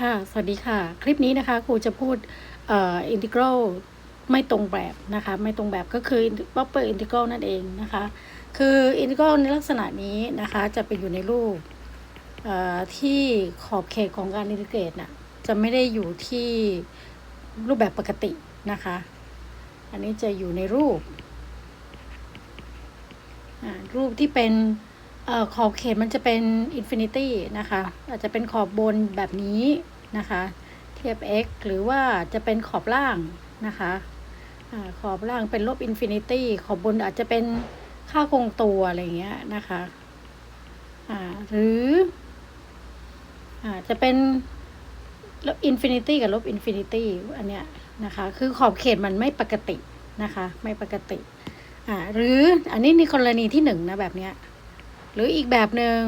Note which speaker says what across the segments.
Speaker 1: ค่ะ สวัสดีค่ะ คลิปนี้นะคะครูจะพูดอินทิกรัลไม่ตรงแบบนะคะ ไม่ตรงแบบก็คือ proper integral นั่นเองนะคะ คืออินทิกรัลในลักษณะนี้นะคะจะเป็นอยู่ในรูปที่ขอบเขตของการอินทิเกรตน่ะจะไม่ได้อยู่ที่รูปแบบปกตินะคะ อันนี้จะอยู่ในรูปรูปที่เป็น ออขอบเขตมันจะเป็นอินฟินิตี้นะคะ อาจจะเป็นขอบบนแบบนี้นะคะ เทียบ x หรือว่าจะเป็นขอบล่างนะคะอขอบล่างเป็นลบอินฟินิตี้ขอบบนอาจจะเป็นค่าคงตัวอะไรเงี้ยนะคะหรืออาจะเป็นลบอินฟินิตี้กับลบอินฟินิตี้อันเนี้ยนะคะ คือขอบเขตมันไม่ปกตินะคะ ไม่ปกติ อ่า หรืออันนี้ในกรณีที่หนึ่งนะแบบเนี้ย หรืออีกแบบหนึ่ง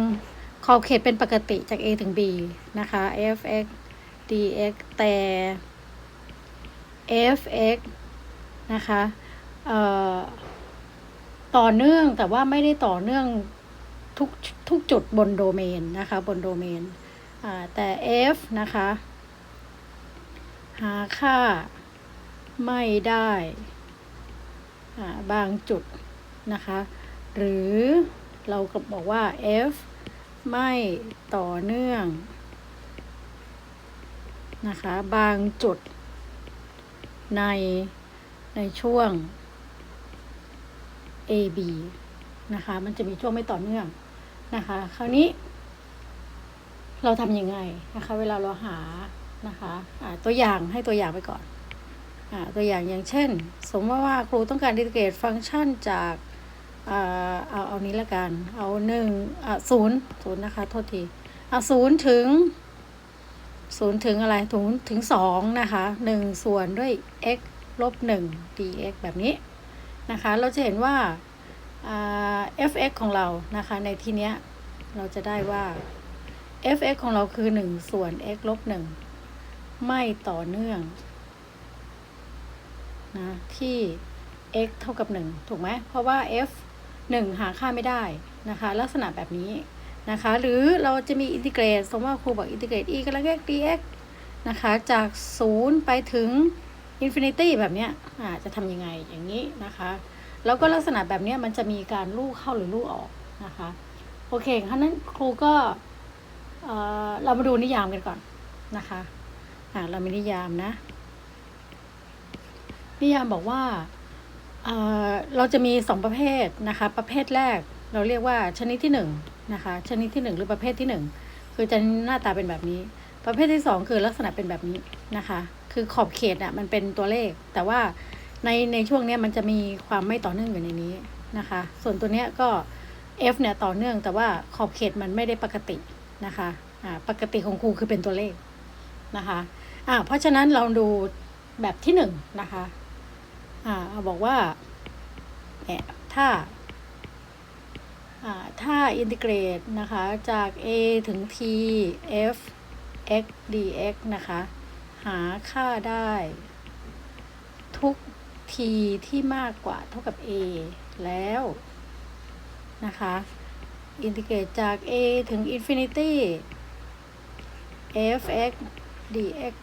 Speaker 1: ขอบเขตเป็นปกติจาก a ถึง b นะคะ f(x) dx แต่ f(x) นะคะต่อเนื่องแต่ว่าไม่ได้ต่อเนื่องทุกทุกจุดบนโดเมนนะคะบนโดเมนแต่ f นะคะ หาค่าไม่ได้บางจุดนะคะ หรือ เราก็บอกว่า f ไม่ต่อเนื่อง นะคะ บางจุด ในในช่วง AB นะคะ มันจะมีช่วงไม่ต่อเนื่องนะคะ คราวนี้ เราทำยังไงนะคะ เวลาเราหานะคะะตัวอย่างให้ตัวอย่างไปก่อนอตัวอย่างอย่างเช่น สมมติว่าครูต้องการดิเกตฟังก์ชันจาก เอาเอาอานี้ละกัน เอาหนึ่งศูนย์ศูนย์นะคะโทษทีเอาศูนย์ถึงศูนย์ถึงอะไรถึงถึงสองนะคะหนึ่งส่วนด้วย x ลบหนึ่ง dx แบบนี้นะคะ เราจะเห็นว่า fx ของเรานะคะ ในที่เนี้ยเราจะได้ว่า fx ของเราคือหนึ่งส่วน x ลบหนึ่งไม่ต่อเนื่องนะที่ x เท่ากับ 1 ถูกไหม เพราะว่า f 1 หาค่าไม่ได้นะคะ ลักษณะแบบนี้นะคะ หรือเราจะมีอินทิเกรตสมมติว่าครูบอกอินทิเกรต e กำลัง x dx นะคะ จาก 0 ไปถึงอินฟินิตี้แบบเนี้ยจะทำยังไงอย่างนี้นะคะ แล้วก็ลักษณะแบบนี้มันจะมีการลู่เข้าหรือลู่ออกนะคะ โอเคครั้นั้นครูก็เเรามาดูนิยามกันก่อนนะคะเรามีนิยามนะ นิยามบอกว่า เราจะมีสองประเภทนะคะ ประเภทแรกเราเรียกว่าชนิดที่หนึ่งนะคะ ชนิดที่หนึ่งหรือประเภทที่หนึ่งคือจะหน้าตาเป็นแบบนี้ ประเภทที่สองคือลักษณะเป็นแบบนี้นะคะ คือขอบเขตอะมันเป็นตัวเลข แต่ว่าในในช่วงนี้มันจะมีความไม่ต่อเนื่องอยู่ในนี้นะคะ ส่วนตัวเนี้ยก็ f เนี่ยต่อเนื่องแต่ว่าขอบเขตมันไม่ได้ปกตินะคะอ่าปกติของครูคือเป็นตัวเลขนะคะอ่าเพราะฉะนั้นเราดูแบบที่หนึ่งนะคะ อ่าบอกว่าเนี่ยถ้าถ้าอินทิเกรตนะคะจาก a ถึง t f x dx นะคะ หาค่าได้ ทุก t ที่มากกว่าเท่ากับ a แล้วนะคะอินทิเกรตจาก a ถึง infinity f x dx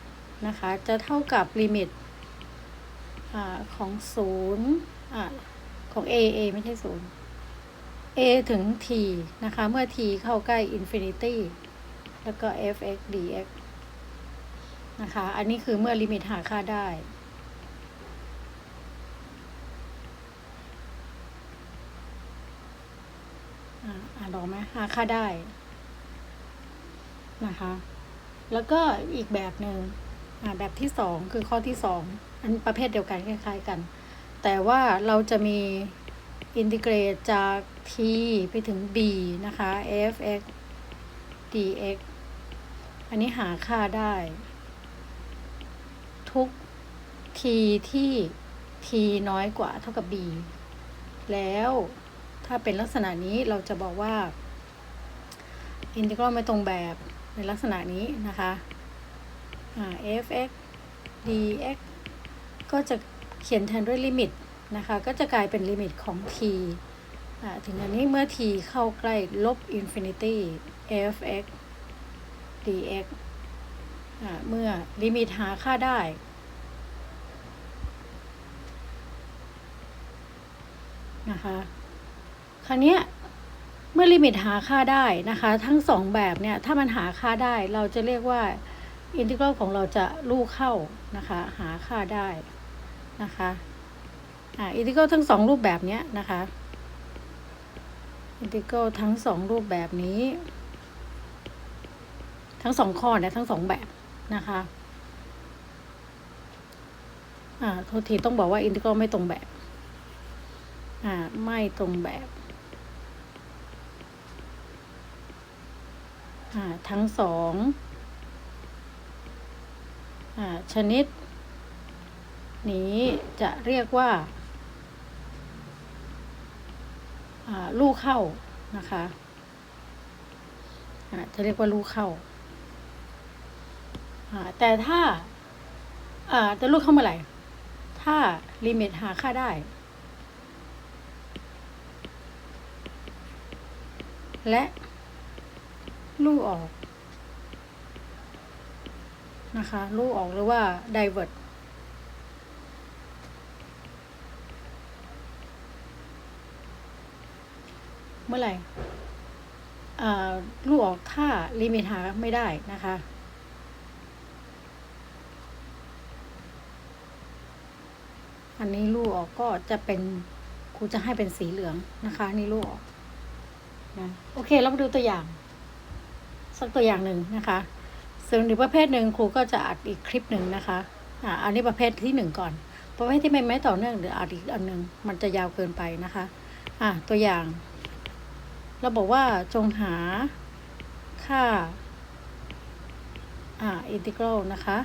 Speaker 1: นะคะ จะเท่ากับลิมิต อของศูนย์ของ a a ไม่ใช่ศูนย์ a ถึง t นะคะ เมื่อ t เข้าใกล้ infinity แล้วก็ f(x) dx นะคะ อันนี้คือเมื่อลิมิตหาค่าได้ อ่านออกไหมหาค่าได้ นะคะ แล้วก็อีกแบบหนึ่งแบบที่สองคือข้อที่สอง อันประเภทเดียวกันคล้ายๆกัน แต่ว่าเราจะมีอินทิเกรตจาก t ไปถึง b นะคะ f(x) dx อันนี้หาค่าได้ ทุก t ที่ t น้อยกว่าเท่ากับ b แล้วถ้าเป็นลักษณะนี้เราจะบอกว่า อินทิกรัลไม่ตรงแบบในลักษณะนี้นะคะ f(x) dx ก็จะเขียนแทนด้วยลิมิตนะคะ ก็จะกลายเป็นลิมิตของ t ถึงอันนี้เมื่อ t เข้าใกล้ลบอินฟินิตี้ f(x) dx อ่าเมื่อลิมิตหาค่าได้ นะคะคราวนี้เมื่อลิมิตหาค่าได้นะคะ ทั้งสองแบบเนี่ย ถ้ามันหาค่าได้เราจะเรียกว่า อินทิกรัลของเราจะลูกเข้านะคะ หาค่าได้ นะคะอ่าอินทิกรัลทั้งสองรูปแบบเนี้ยนะคะอินทิกรัลทั้งสองรูปแบบนี้ ทั้งสองข้อเนี่ยทั้งสองแบบนะคะอ่าโทษทีต้องบอกว่าอินทิกรัลไม่ตรงแบบอ่าไม่ตรงแบบอ่าทั้งสองอ่าชนิด นี้จะเรียกว่าลูกเข้านะคะอ่าจะเรียกว่าลูกเข้าแต่ถ้าอ่าจะลูกเข้าเมื่อไหร่ ถ้าลิมิตหาค่าได้ และลูกออก นะคะ ลูกออกหรือว่า divert เมื่อไหร่ลูกออกถ้าลิมิตหาไม่ได้นะคะ อันนี้ลูกออกก็จะเป็นครูจะให้เป็นสีเหลืองนะคะนี่ลูกออกนะโอเคเรามาดูตัวอย่าง สักตัวอย่างหนึ่งนะคะส่วนอีกประเภทหนึ่งครูก็จะอัดอีกคลิปหนึ่งนะคะอ่าอันนี้ประเภทที่หนึ่งก่อน ประเภทที่ไม่ไม่ต่อเนื่องหรืออัดอีกอันหนึ่งมันจะยาวเกินไปนะคะ อ่าตัวอย่าง เราบอกว่าจงหาค่าอ่าอินทิกรัลนะคะ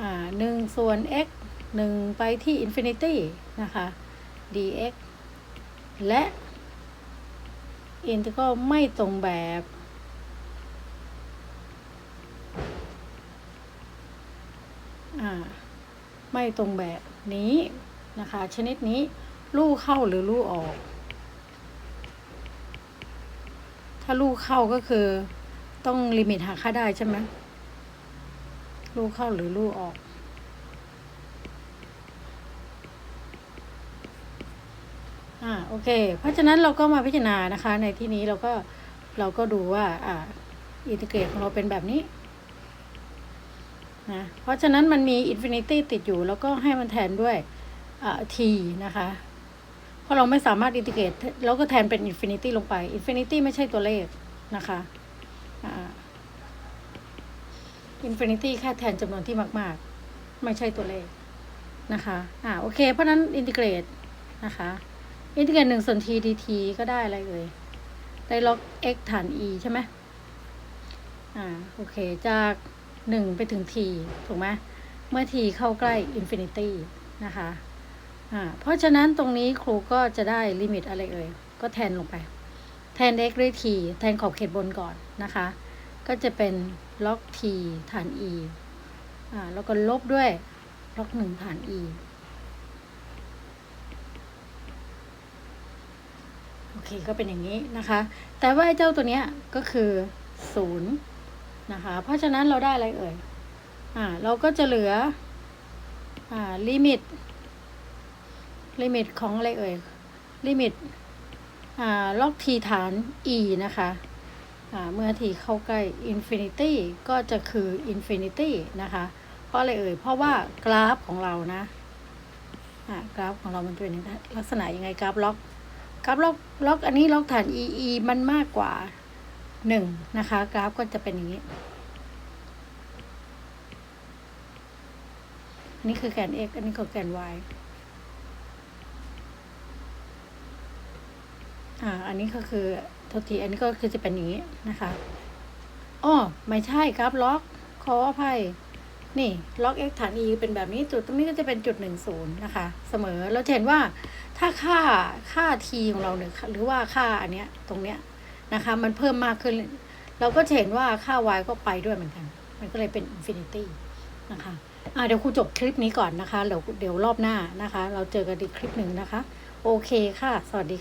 Speaker 1: อ่าหนึ่งส่วน x หนึ่งไปที่อินฟินิตี้นะคะ dx และอินทิกรัลไม่ตรงแบบอ่าไม่ตรงแบบนี้นะคะ ชนิดนี้ ลูกเข้าหรือลูกออก ถ้าลูกเข้าก็คือ ต้องลิมิตหาค่าได้ใช่ไหมลูกเข้าหรือลูกออก อ่าโอเค เพราะฉะนั้นเราก็มาพิจารณานะคะ ในที่นี้เราก็เราก็ดูว่า อ่าอินทิเกรตของเราเป็นแบบนี้นะเพราะฉะนั้นมันมีอินฟินิตี้ติดอยู่ แล้วก็ให้มันแทนด้วยอ่า t นะคะ ราะเราไม่สามารถอินทิเกรตเราก็แทนเป็นอินฟินิตี้ลงไปอินฟินิตี้ไม่ใช่ตัวเลขนะคะอินฟินิตี้แค่แทนจำนวนที่มาก ๆ ไม่ใช่ตัวเลขนะคะอ่าโอเค เพราะนั้นอินทิเกรตนะคะอินทิเกรตหนึ่งส่วน t dt ก็ได้อะไรเอ่ยได้ล็อก x ฐาน e ใช่ไหมอ่าโอเค จากหนึ่งไปถึง t ถูกไหมเมื่อ t เข้าใกล้อินฟินิตี้นะคะ อ่าเพราะฉะนั้นตรงนี้ครูก็จะได้ลิมิตอะไรเอ่ย ก็แทนลงไป แทน x ด้วย t แทนขอบเขตบนก่อนนะคะ ก็จะเป็นล็อก t ฐาน e อ่าแล้วก็ลบด้วยล็อกหนึ่งฐาน e โอเคก็เป็นอย่างนี้นะคะ แต่ว่าไอ้เจ้าตัวเนี้ยก็คือศูนย์นะคะ เพราะฉะนั้นเราได้อะไรเอ่ย อ่า เราก็จะเหลือ อ่า ลิมิต ลิมิตของอะไรเอ่ยลิมิตอ่าล็อกทีฐาน e นะคะอ่าเมื่อทีเข้าใกล้อินฟินิตี้ก็จะคืออินฟินิตี้นะคะ เพราะอะไรเอ่ย เพราะว่ากราฟของเรานะอ่ากราฟของเรามันเป็นลักษณะยังไงกราฟล็อกกราฟล็อกล็อกอันนี้ล็อกฐาน e e มันมากกว่าหนึ่งนะคะ กราฟก็จะเป็นอย่างนี้อันนี้คือแกน x อันนี้คือแกน y อ่า อันนี้ก็คือโทษทีอันนี้ก็คือจะเป็นอย่างนี้นะคะอ๋อไม่ใช่กราฟล็อกขออภัย นี่ล็อก x ฐาน e เป็นแบบนี้จุดตรงนี้ก็จะเป็นจุดหนึ่งศูนย์นะคะ เสมอเราเห็นว่าถ้าค่าค่า t ของเราเนี่ยหรือว่าค่าอันเนี้ยตรงเนี้ยนะคะ มันเพิ่มมากขึ้น เราก็จะเห็นว่าค่า y ก็ไปด้วยเหมือนกัน มันก็เลยเป็นอินฟินิตี้นะคะอ่าเดี๋ยวครูจบคลิปนี้ก่อนนะคะเดี๋ยวเดี๋ยวรอบหน้านะคะ เราเจอกันอีกคลิปหนึ่งนะคะ โอเคค่ะ สวัสดี